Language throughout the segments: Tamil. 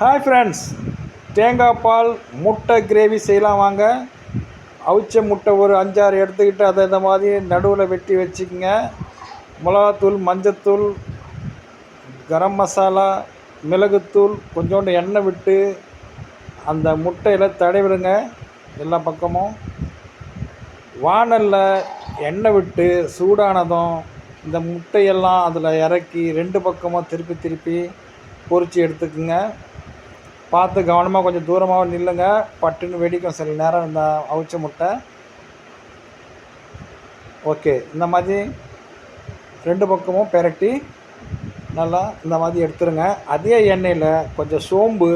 ஹாய் ஃப்ரெண்ட்ஸ் தேங்காய் பால் முட்டை கிரேவி செய்யலாம் வாங்க. அவிச்ச முட்டை ஒரு அஞ்சாறு எடுத்துக்கிட்டு அதை இந்த மாதிரி நடுவில் வெட்டி வச்சுக்கோங்க. மிளகாத்தூள் மஞ்சத்தூள் கரம் மசாலா மிளகுத்தூள் கொஞ்சோண்டு எண்ணெய் விட்டு அந்த முட்டையில் தடவிடுங்க. எல்லா பக்கமும். வாணலில் எண்ணெய் விட்டு சூடானதும் இந்த முட்டையெல்லாம் அதில் இறக்கி ரெண்டு பக்கமும் திருப்பி திருப்பி பொரித்து எடுத்துக்குங்க. பார்த்து கவனமாக கொஞ்சம் தூரமாக நில்லுங்க. பட்டுன்னு வெடிக்கும் சில நேரம் இந்த அவிச்ச முட்டை. ஓகே இந்த மாதிரி ரெண்டு பக்கமும் பெரட்டி நல்லா இந்த மாதிரி எடுத்துருங்க. அதே எண்ணெயில் கொஞ்சம் சோம்பு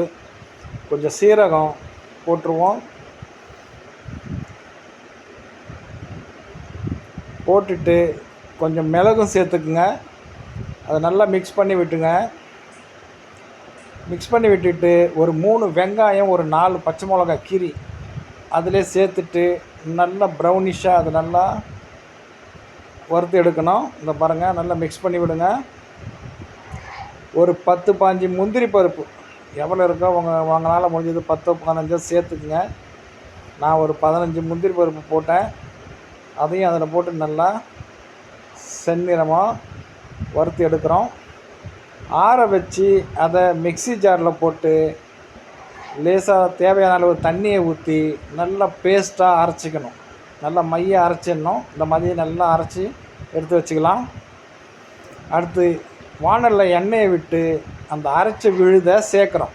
கொஞ்சம் சீரகம் போட்டுருவோம். போட்டுட்டு கொஞ்சம் மிளகும் சேர்த்துக்குங்க. அதை நல்லா மிக்ஸ் பண்ணி விட்டுங்க மிக்ஸ் பண்ணி விட்டுட்டு ஒரு மூணு வெங்காயம் ஒரு நாலு பச்சை மிளகா கீரி அதிலே சேர்த்துட்டு நல்லா ப்ரௌனிஷாக அது நல்லா வறுத்து எடுக்கணும். இந்த பாருங்கள் நல்லா மிக்ஸ் பண்ணி விடுங்க. ஒரு பத்து பாஞ்சு முந்திரி பருப்பு எவ்வளோ இருக்கோ உங்கள் உங்களால் முடிஞ்சது பத்தோ பதினஞ்சோ சேர்த்துக்குங்க. நான் ஒரு பதினஞ்சு முந்திரி பருப்பு போட்டேன். அதையும் அதில் போட்டு நல்லா செந்நிறமாக வறுத்து எடுக்கிறோம். ஆற வச்சு அதை மிக்ஸி ஜாரில் போட்டு லேசாக தேவையான அளவு தண்ணியை ஊற்றி நல்லா பேஸ்ட்டாக அரைச்சிக்கணும். நல்லா மைய அரைச்சிடணும். இந்த மாதிரி நல்லா அரைச்சி எடுத்து வச்சுக்கலாம். அடுத்து வானலில் எண்ணெயை விட்டு அந்த அரைச்ச விழுதை சேர்க்குறோம்.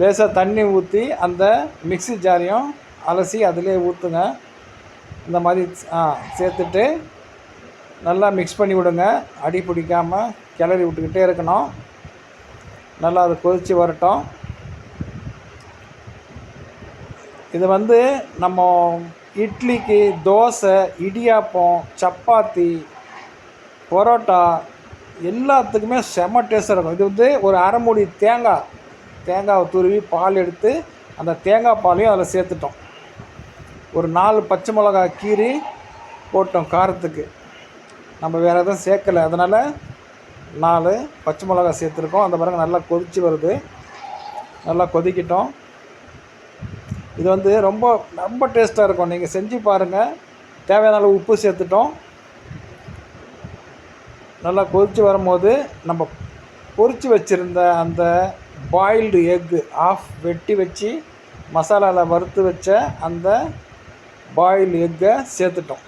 லேசாக தண்ணி ஊற்றி அந்த மிக்ஸி ஜாரையும் அலசி அதிலே ஊற்றுங்க. இந்த மாதிரி ஆ சேர்த்துட்டு நல்லா மிக்ஸ் பண்ணி விடுங்க. அடி பிடிக்காமல் கிளறி விட்டுக்கிட்டே இருக்கணும். நல்லா அது கொதித்து வரட்டும். இது வந்து நம்ம இட்லிக்கு தோசை இடியாப்பம் சப்பாத்தி பரோட்டா எல்லாத்துக்குமே செம்ம டேஸ்ட்டாக இருக்கும். இது வந்து ஒரு அரை மூடி தேங்காய். தேங்காவை துருவி பால் எடுத்து அந்த தேங்காய் பாலையும் அதில் சேர்த்துட்டோம். ஒரு நாலு பச்சை மிளகாய் கீறி போட்டோம் காரத்துக்கு. நம்ம வேறு எதுவும் சேர்க்கலை. அதனால் நாலு பச்சை மிளகா சேர்த்துருக்கோம். அந்த பிறகு நல்லா கொதித்து வருது. நல்லா கொதிக்கிட்டோம். இது வந்து ரொம்ப ரொம்ப டேஸ்ட்டாக இருக்கும். நீங்கள் செஞ்சு பாருங்கள் தேவையான அளவு உப்பு சேர்த்துட்டோம். நல்லா கொதித்து வரும்போது நம்ம பொறிச்சு வச்சுருந்த அந்த பாயில்டு எக்கு ஆஃப் வெட்டி வச்சு மசாலாவில் வறுத்து வச்ச அந்த பாயில் எக்கை சேர்த்துட்டோம்.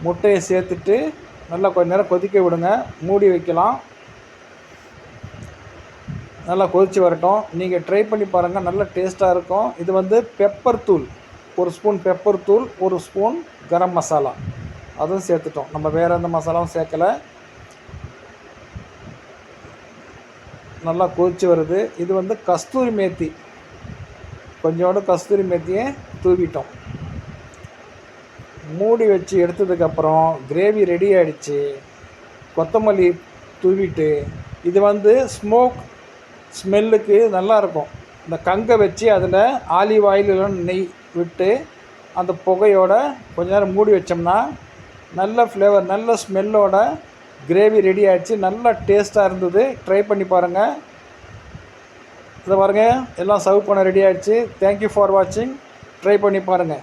முட்டையை சேர்த்துட்டு நல்லா கொஞ்ச நேரம் கொதிக்க விடுங்க. மூடி வைக்கலாம். நல்லா கொதித்து வரட்டும். நீங்கள் ட்ரை பண்ணி பாருங்கள் நல்ல டேஸ்ட்டாக இருக்கும். இது வந்து பெப்பர் தூள். ஒரு ஸ்பூன் பெப்பர் தூள் ஒரு ஸ்பூன் கரம் மசாலா. அதுவும் சேர்த்துட்டோம். நம்ம வேறு எந்த மசாலாவும் சேர்க்கலை. நல்லா கொதித்து வருது. இது வந்து கஸ்தூரி மேத்தி. கொஞ்சோண்டு கஸ்தூரி மேத்தியை தூவிட்டோம். மூடி வச்சு எடுத்ததுக்கப்புறம் கிரேவி ரெடி ஆகிடுச்சு கொத்தமல்லி தூவிட்டு இது வந்து ஸ்மோக் ஸ்மெல்லுக்கு நல்லாயிருக்கும். இந்த கங்கை வச்சு அதில் ஆலிவ் ஆயில் நெய் விட்டு அந்த புகையோட கொஞ்ச நேரம் மூடி வச்சோம்னா நல்ல ஃப்ளேவர் நல்ல ஸ்மெல்லோட கிரேவி ரெடி ஆகிடுச்சு நல்லா டேஸ்ட்டாக இருந்தது. ட்ரை பண்ணி பாருங்கள் இதை பாருங்கள் எல்லாம் சர்வ் பண்ண ரெடி ஆகிடுச்சு தேங்க்யூ ஃபார் வாட்சிங் ட்ரை பண்ணி பாருங்கள்